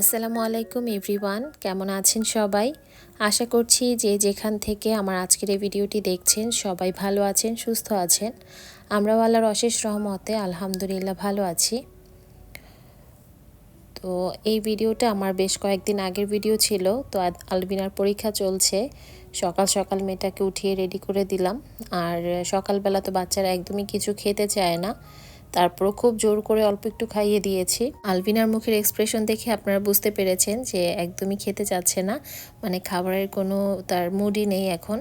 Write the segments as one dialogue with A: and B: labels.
A: আসসালামু আলাইকুম এভরিওয়ান, কেমন আছেন সবাই? আশা করছি যে যেখান থেকে আমার আজকের এই ভিডিওটি দেখছেন সবাই ভালো আছেন, সুস্থ আছেন। আমরাও আল্লাহর অশেষ রহমতে আলহামদুলিল্লাহ ভালো আছি। তো এই ভিডিওটা আমার বেশ কয়েকদিন আগের ভিডিও ছিল, তো আলবিনার পরীক্ষা চলছে। সকাল সকাল মেয়েটাকে উঠিয়ে রেডি করে দিলাম। আর সকালবেলা তো বাচ্চারা একদমই কিছু খেতে চায় না। তারপরও খুব জোর করে অল্প একটু খাইয়ে দিয়েছি। আলভিনার মুখের এক্সপ্রেশন দেখে আপনারা বুঝতে পেরেছেন যে একদমই খেতে চাচ্ছে না। মানে খাবারের কোনো তার মুডই নেই এখন।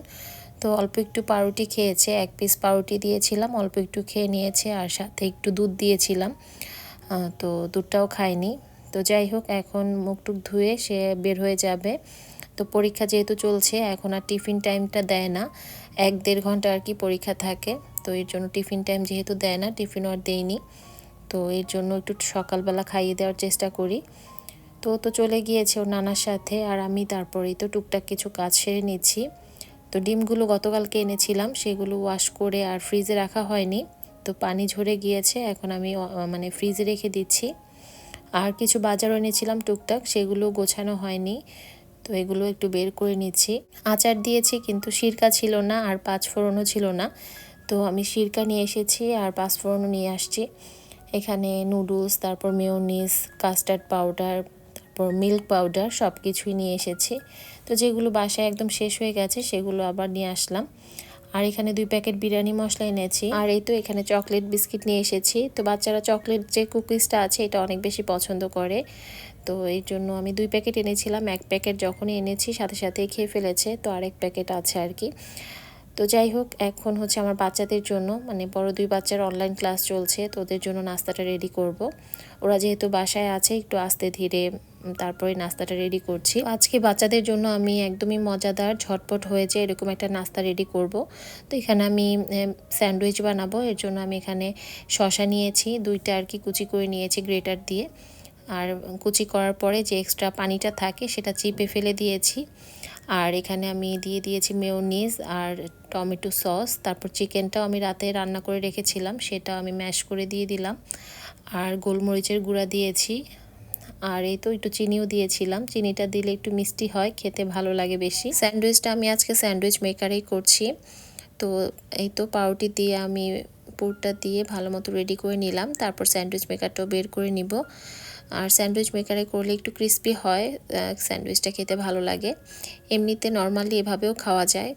A: তো অল্প একটু পাউরুটি খেয়েছে, এক পিস পাউরুটি দিয়েছিলাম, অল্প একটু খেয়ে নিয়েছে আর সাথে একটু দুধ দিয়েছিলাম। তো দুধটাও খায়নি তো যাই হোক, এখন মুখ টুক ধুয়ে সে বের হয়ে যাবে। তো পরীক্ষা যেহেতু চলছে, এখন আর টিফিন টাইমটা দেয় না। এক দেড় ঘণ্টা আর কি পরীক্ষা থাকে। তো এর জন্য টিফিন টাইম যেহেতু দেয় না, টিফিন আর দেয়নি তো এর জন্য একটু সকালবেলা খাইয়ে দেওয়ার চেষ্টা করি। তো তো চলে গিয়েছে ওর নানার সাথে আর আমি তারপরেই তো টুকটাক কিছু কাজ সেরে নিচ্ছি। তো ডিমগুলো গতকালকে এনেছিলাম, সেগুলো ওয়াশ করে আর ফ্রিজে রাখা হয়নি। তো পানি ঝরে গিয়েছে, এখন আমি মানে ফ্রিজে রেখে দিচ্ছি। আর কিছু বাজারও এনেছিলাম টুকটাক, সেগুলো গোছানো হয়নি। তো এগুলো একটু বের করে নিচ্ছি। আচার দিয়েছি কিন্তু সিরকা ছিল না আর পাঁচ ফোড়নও ছিল না। তো আমি সিরকা নিয়ে এসেছি আর পাঁচফোড়নও নিয়ে আসছি। এখানে নুডলস, তারপর মেয়োনিস কাস্টার্ড পাউডার, তারপর মিল্ক পাউডার সব কিছুই নিয়ে এসেছি। তো যেগুলো বাসায় একদম শেষ হয়ে গেছে সেগুলো আবার নিয়ে আসলাম। আর এখানে দুই প্যাকেট বিরিয়ানি মশলা এনেছি। আর এই তো এখানে চকলেট বিস্কিট নিয়ে এসেছি। তো বাচ্চারা চকলেট যে কুকিজটা আছে এটা অনেক বেশি পছন্দ করে। তো এই জন্য আমি দুই প্যাকেট এনেছিলাম। এক প্যাকেট যখনই এনেছি সাথে সাথেই খেয়ে ফেলেছে। তো আরেক প্যাকেট আছে আর কি। তো যাই হোক, এখন হচ্ছে আমার বাচ্চাদের জন্য মানে বড় দুই বাচ্চার অনলাইন ক্লাস চলছে, তো ওদের জন্য নাস্তাটা রেডি করব। ওরা যেহেতু বাসায় আছে, একটু আস্তে ধীরে তারপরে নাস্তাটা রেডি করছি। আজকে বাচ্চাদের জন্য আমি একদমই মজাদার, ঝটপট হয়েছে এরকম একটা নাস্তা রেডি করব। তো এখানে আমি স্যান্ডউইচ বানাবো, এর জন্য আমি এখানে শশা নিয়েছি, দুইটা আর কি কুচি করে নিয়েছি গ্রেটার দিয়ে। আর কুচি করার পরে যে এক্সট্রা পানিটা থাকে, সেটা চিপে ফেলে দিয়েছি। আর এখানে আমি দিয়ে দিয়েছি মেয়োনিজ আর টমেটো সস। তারপর চিকেনটাও আমি রাতে রান্না করে রেখেছিলাম সেটা আমি ম্যাশ করে দিয়ে দিলাম। আর গোলমরিচের গুঁড়া দিয়েছি। আর এই তো একটু চিনিও দিয়েছিলাম। চিনিটা দিলে একটু মিষ্টি হয়, খেতে ভালো লাগে বেশি। স্যান্ডউইচটা আমি আজকে স্যান্ডউইচ মেকারেই করছি। তো এই তো পাউরুটি দিয়ে আমি পুরটা দিয়ে ভালো মতো রেডি করে নিলাম। তারপর স্যান্ডউইচ মেকারটাও বের করে নিব। আর স্যান্ডউইচ মেকারে করলে একটু ক্রিস্পি হয় স্যান্ডউইচটা খেতে ভালো লাগে। এমনিতে নর্মালি এভাবেও খাওয়া যায়।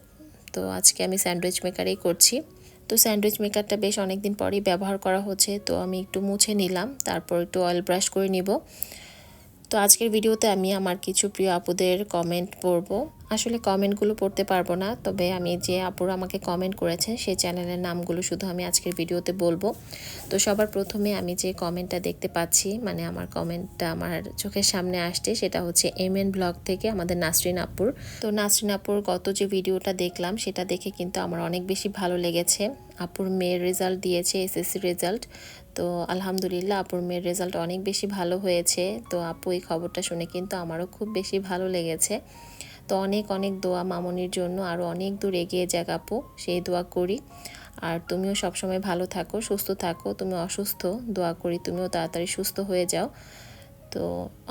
A: তো আজকে আমি স্যান্ডউইচ মেকারেই করছি। তো স্যান্ডউইচ মেকারটা বেশ অনেক দিন পরেই ব্যবহার করা হচ্ছে, তো আমি একটু মুছে নিলাম, তারপর একটু অয়েল ব্রাশ করে নিব। তো আজকের ভিডিওতে আমি আমার কিছু প্রিয় আপুদের কমেন্ট পড়ব। আসলে কমেন্টগুলো পড়তে পারব না, তবে আমি যে আপুরা আমাকে কমেন্ট করেছেন, সেই চ্যানেলের নামগুলো শুধু আমি আজকের ভিডিওতে বলব। তো সবার প্রথমে আমি যে কমেন্টটা দেখতে পাচ্ছি মানে আমার কমেন্টটা আমার চোখের সামনে আসছে, সেটা হচ্ছে এম এন ব্লগ থেকে আমাদের নাসরিন আপুর। তো নাসরিন আপুর গত যে ভিডিওটা দেখলাম, সেটা দেখে কিন্তু আমার অনেক বেশি ভালো লেগেছে। আপুর মেয়ের রেজাল্ট দিয়েছে এসএসসি রেজাল্ট তো আলহামদুলিল্লাহ আপুর মেয়ের রেজাল্ট অনেক বেশি ভালো হয়েছে। তো আপু এই খবরটা শুনে কিন্তু আমারও খুব বেশি ভালো লেগেছে। তো অনেক অনেক দোয়া মামনির জন্য আরও অনেক দূর এগিয়ে যাক আপু, সেই দোয়া করি। আর তুমিও সবসময় ভালো থাকো, সুস্থ থাকো, তুমি অসুস্থ, দোয়া করি তুমিও তাড়াতাড়ি সুস্থ হয়ে যাও। তো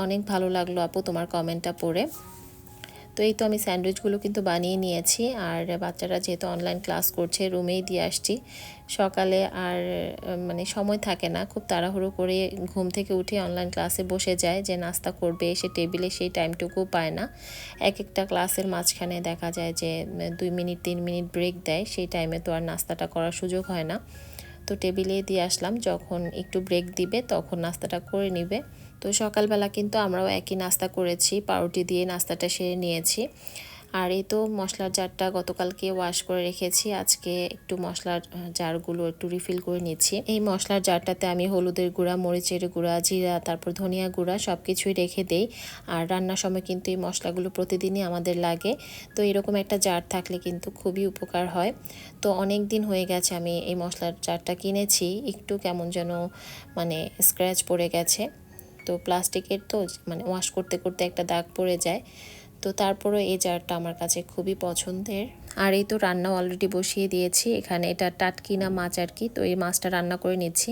A: অনেক ভালো লাগল আপু তোমার কমেন্টটা পড়ে। তো এই তো আমি স্যান্ডউইচগুলো কিন্তু বানিয়ে নিয়েছি। আর বাচ্চারা যেহেতু অনলাইন ক্লাস করছে রুমেই দিয়ে আসছি। সকালে আর মানে সময় থাকে না, খুব তাড়াহুড়ো করে ঘুম থেকে উঠে অনলাইন ক্লাসে বসে যায় যে নাস্তা করবে এসে টেবিলে সেই টাইমটুকু পায় না। এক একটা ক্লাসের মাঝখানে দেখা যায় যে, দুই মিনিট, তিন মিনিট ব্রেক দেয়, সেই টাইমে তো আর নাস্তাটা করার সুযোগ হয় না। তো টেবিলে দিয়ে আসলাম, যখন একটু ব্রেক দিবে তখন নাস্তাটা করে নিবে। তো সকালবেলা কিন্তু আমরাও একই নাস্তা করেছি, পাউরুটি দিয়ে নাস্তাটা সেরে নিয়েছি। আর এই তো মশলার জারটা গতকালকে ওয়াশ করে রেখেছি। আজকে একটু মশলার জারগুলো একটু রিফিল করে নিচ্ছি। এই মশলার জারটাতে আমি হলুদের গুঁড়া, মরিচের গুঁড়া, জিরা, তারপর ধনিয়া গুঁড়া সব কিছুই রেখে দেই। আর রান্নার সময় কিন্তু এই মশলাগুলো প্রতিদিনই আমাদের লাগে। তো এরকম একটা জার থাকলে কিন্তু খুবই উপকার হয়। তো অনেক দিন হয়ে গেছে আমি এই মশলার জারটা কিনেছি। একটু কেমন যেন মানে স্ক্র্যাচ পড়ে গেছে। তো প্লাস্টিকের তো মানে ওয়াশ করতে করতে একটা দাগ পড়ে যায়। তো তারপরে এই জারটা আমার কাছে খুবই পছন্দের। আর এই তো রান্না অলরেডি বসিয়ে দিয়েছি। এখানে এটা টাটকি না মাছ আর কি, তো এই মাছটা রান্না করে নিচ্ছি।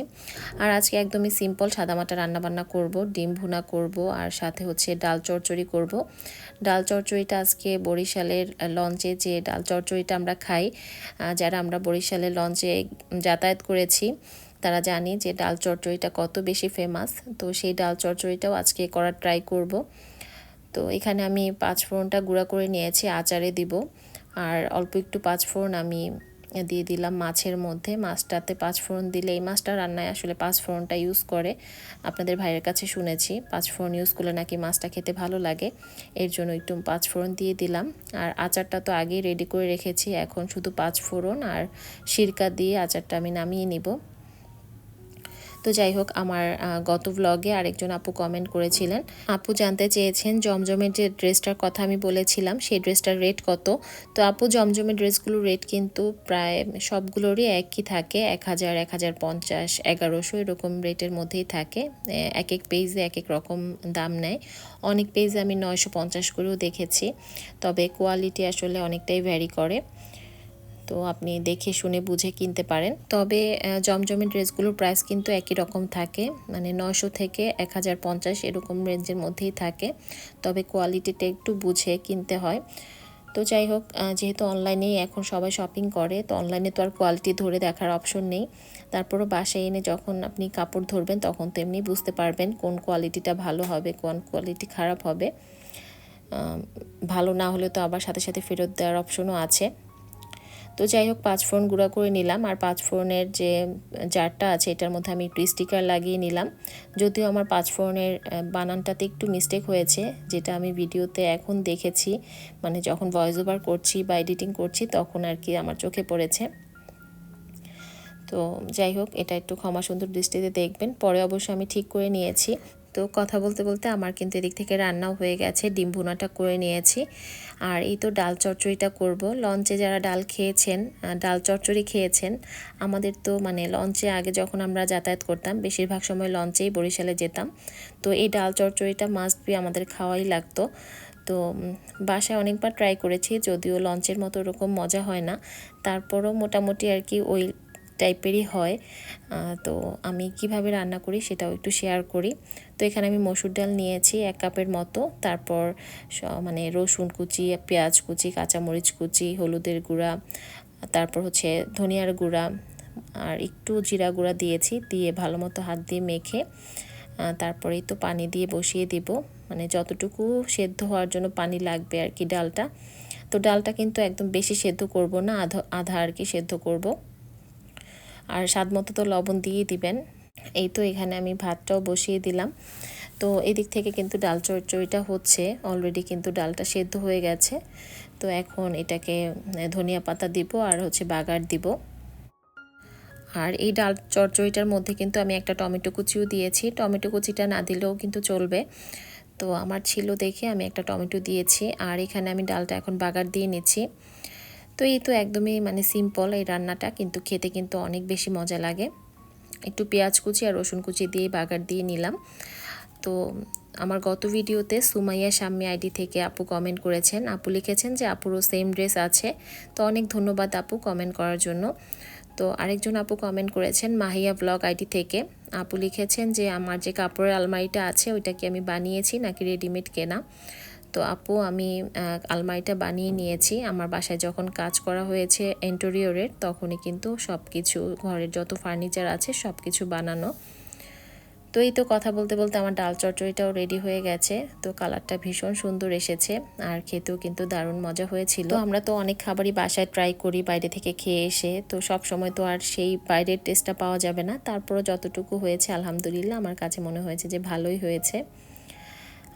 A: আর আজকে একদমই সিম্পল সাদামাটা রান্না বান্না করব, ডিম ভুনা করব, আর সাথে হচ্ছে ডাল চচ্চড়ি করব। ডাল চচ্চড়িটা আজকে বরিশালের লঞ্চে যে ডাল চচ্চড়িটা আমরা খাই যারা আমরা বরিশালের লঞ্চে যাতায়াত করেছি, তারা জানি যে ডাল চচ্চড়িটা কত বেশি ফেমাস তো সেই ডাল চচ্চড়িটাও আজকে করার ট্রাই করব। তো এখানে আমি পাঁচ ফোড়নটা গুঁড়া করে নিয়েছি, আচারে দিব। আর অল্প একটু পাঁচ ফোড়ন আমি দিয়ে দিলাম মাছের মধ্যে। মাছটাতে পাঁচ ফোড়ন দিলে, এই মাছটা রান্নায় আসলে পাঁচ ফোড়নটা ইউজ করে। আপনাদের ভাইয়ের কাছে শুনেছি পাঁচ ফোড়ন ইউজ করলে নাকি মাছটা খেতে ভালো লাগে। এর জন্য একটু পাঁচ ফোড়ন দিয়ে দিলাম। আর আচারটা তো আগেই রেডি করে রেখেছি, এখন শুধু পাঁচ ফোড়ন আর সিরকা দিয়ে আচারটা আমি নামিয়ে নিব। তো যাই হোক, আমার গত ব্লগে আরেকজন আপু কমেন্ট করেছিলেন। আপু জানতে চেয়েছেন, জমজমের যে ড্রেসটার কথা আমি বলেছিলাম, সেই ড্রেসটার রেট কত? তো আপু, জমজমের ড্রেসগুলোর রেট কিন্তু প্রায় সবগুলোরই একই থাকে, এক হাজার এক হাজার পঞ্চাশ, এগারোশো এরকম রেটের মধ্যেই থাকে। এক এক পেজে এক এক রকম দাম নেয়। অনেক পেজে আমি নয়শো পঞ্চাশ করেও দেখেছি, তবে কোয়ালিটি আসলে অনেকটাই ভ্যারি করে। তো আপনি দেখে শুনে বুঝে কিনতে পারেন। তবে জমজমের ড্রেসগুলোর প্রাইস কিন্তু একই রকম থাকে। মানে নশো থেকে এক হাজার পঞ্চাশ এরকম রেঞ্জের মধ্যেই থাকে। তবে কোয়ালিটিটা একটু বুঝে কিনতে হয়। তো যাই হোক যেহেতু অনলাইনেই এখন সবাই শপিং করে, তো অনলাইনে তো আর কোয়ালিটি ধরে দেখার অপশন নেই। তারপরও বাসায় এনে যখন আপনি কাপড় ধরবেন, তখন তো এমনি বুঝতে পারবেন কোন কোয়ালিটিটা ভালো হবে, কোন কোয়ালিটি খারাপ হবে। ভালো না হলে তো আবার সাথে সাথে ফেরত দেওয়ার অপশনও আছে। তো যাই হোক, পাঁচ ফোড়ন গুঁড়া করে নিলাম। আর পাঁচ ফোড়নের যে জারটা আছে, এটার মধ্যে আমি একটু স্টিকার লাগিয়ে নিলাম। যদিও আমার পাঁচ ফোড়নের বানানটাতে একটু মিস্টেক হয়েছে, যেটা আমি ভিডিওতে এখন দেখেছি। মানে যখন ভয়েস ওভার করছি বা এডিটিং করছি, তখন আর কি আমার চোখে পড়েছে। তো যাই হোক, এটা একটু ক্ষমা সুন্দর দৃষ্টিতে দেখবেন। পরে অবশ্য আমি ঠিক করে নিয়েছি। তো কথা বলতে বলতে আমার কিন্তু এদিক থেকে রান্নাও হয়ে গেছে, ডিম ভুনাটা করে নিয়েছি। আর এই তো ডাল চচ্চড়িটা করব। লঞ্চে যারা ডাল খেয়েছেন ডাল চচ্চড়ি খেয়েছেন, আমাদের তো মানে লঞ্চে আগে যখন আমরা যাতায়াত করতাম, বেশিরভাগ সময় লঞ্চেই বরিশালে যেতাম। তো এই ডাল চচ্চড়িটা মাস্ট বি আমাদের খাওয়াই লাগতো। তো বাসায় অনেকবার ট্রাই করেছি, যদিও লঞ্চের মতো ওরকম মজা হয় না। তারপরও মোটামুটি আর কি ওই টাইপেরই হয়। তো আমি কীভাবে রান্না করি সেটাও একটু শেয়ার করি। তো এখানে আমি মসুর ডাল নিয়েছি এক কাপের মতো। তারপর মানে রসুন কুচি, পেঁয়াজ কুচি, কাঁচামরিচ কুচি, হলুদের গুঁড়া, তারপর হচ্ছে ধনিয়ার গুঁড়া, আর একটু জিরা গুঁড়া দিয়েছি। দিয়ে ভালো মতো হাত দিয়ে মেখে তারপরেই তো পানি দিয়ে বসিয়ে দিব। মানে যতটুকু সেদ্ধ হওয়ার জন্য পানি লাগবে আর কি ডালটা। তো ডালটা কিন্তু একদম বেশি সেদ্ধ করব না, আধা আধা আর কি সেদ্ধ করব। আর স্বাদ মতো তো লবণ দিয়ে দিবেন। এই তো এখানে আমি ভাতটাও বসিয়ে দিলাম। তো এদিক থেকে কিন্তু ডাল চচ্চড়িটা হচ্ছে। অলরেডি কিন্তু ডালটা সেদ্ধ হয়ে গেছে। তো এখন এটাকে ধনিয়া পাতা দিব আর হচ্ছে বাগার দিব। আর এই ডাল চচ্চড়িটার মধ্যে কিন্তু আমি একটা টমেটো কুচিও দিয়েছি। টমেটো কুচিটা না দিলেও কিন্তু চলবে। তো আমার ছিল দেখে আমি একটা টমেটো দিয়েছি। আর এখানে আমি ডালটা এখন বাগার দিয়ে নিচ্ছি। তো এই তো একদমই মানে সিম্পল এই রান্নাটা, কিন্তু খেতে কিন্তু অনেক বেশি মজা লাগে। একটু পেঁয়াজ কুচি আর রসুন কুচি দিয়ে বাগার দিয়ে নিলাম। তো আমার গত ভিডিওতে সুমাইয়া শাম্মি আইডি থেকে আপু কমেন্ট করেছেন। আপু লিখেছেন যে, আপুরও সেম ড্রেস আছে। তো অনেক ধন্যবাদ আপু কমেন্ট করার জন্য। তো আরেকজন আপু কমেন্ট করেছেন, মাহিয়া ব্লগ আইডি থেকে। আপু লিখেছেন যে, আমার যে কাপড়ের আলমারিটা আছে, ওইটা কি আমি বানিয়েছি নাকি রেডিমেড কেনা? তো আপু, আমি আলমারিটা বানিয়ে নিয়েছি। আমার বাসায় যখন কাজ করা হয়েছে এন্টোরিয়রের তখনই কিন্তু সব কিছু ঘরের যত ফার্নিচার আছে সব কিছু বানানো। তো এই তো কথা বলতে বলতে আমার ডাল চচ্চড়িটাও রেডি হয়ে গেছে। তো কালারটা ভীষণ সুন্দর এসেছে, আর খেতেও কিন্তু দারুণ মজা হয়েছিল। আমরা তো অনেক খাবারই বাসায় ট্রাই করি বাইরে থেকে খেয়ে এসে। তো সব সময় তো আর সেই বাইরের টেস্টটা পাওয়া যাবে না। তারপরও যতটুকু হয়েছে, আলহামদুলিল্লাহ, আমার কাছে মনে হয়েছে যে ভালোই হয়েছে।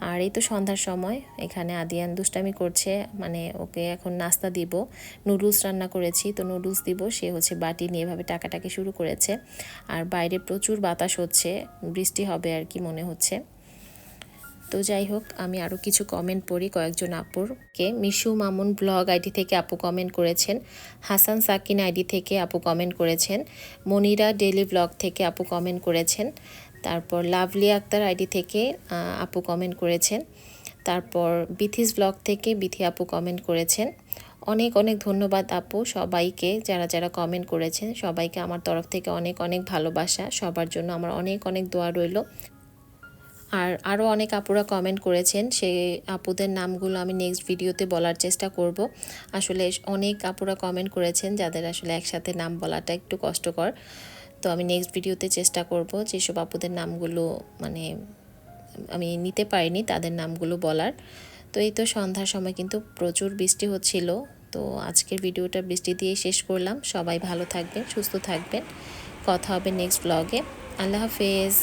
A: আর এই তো সন্ধ্যার সময়। এখানে আদিয়ান দুষ্টামি করছে মানে ওকে এখন নাস্তা দিব। নুডলস রান্না করেছি, তো নুডলস দিব। সে হচ্ছে বাটি নিয়ে এভাবে টাকাটাকে শুরু করেছে। আর বাইরে প্রচুর বাতাস হচ্ছে, বৃষ্টি হবে আর কি মনে হচ্ছে। তো যাই হোক, আমি আরও কিছু কমেন্ট পড়ি কয়েকজন আপুরকে। মিশু মামুন ব্লগ আইডি থেকে আপু কমেন্ট করেছেন। হাসান সাকিন আইডি থেকে আপু কমেন্ট করেছেন। মনিরা ডেলি ব্লগ থেকে আপু কমেন্ট করেছেন। তারপর লাভলি আক্তার আইডি থেকে আপু কমেন্ট করেছেন। তারপর বিথিস ব্লগ থেকে বিথি আপু কমেন্ট করেছেন। অনেক অনেক ধন্যবাদ আপু সবাইকে যারা যারা কমেন্ট করেছেন। সবাইকে আমার তরফ থেকে অনেক অনেক ভালোবাসা। সবার জন্য আমার অনেক অনেক দোয়া রইল। আর আরও অনেক আপুরা কমেন্ট করেছেন সেই আপুদের নামগুলো আমি নেক্সট ভিডিওতে বলার চেষ্টা করব। আসলে অনেক আপুরা কমেন্ট করেছেন যাদের আসলে একসাথে নাম বলাটা একটু কষ্টকর। তো আমি নেক্সট ভিডিওতে চেষ্টা করব যেসব আপুদের নামগুলো মানে আমি নিতে পারিনি তাদের নামগুলো বলার। তো এই তো সন্ধ্যার সময় কিন্তু প্রচুর বৃষ্টি হচ্ছিল। তো আজকের ভিডিওটা বৃষ্টি দিয়ে শেষ করলাম। সবাই ভালো থাকবেন, সুস্থ থাকবেন। কথা হবে নেক্সট ব্লগে আল্লাহ হাফেজ।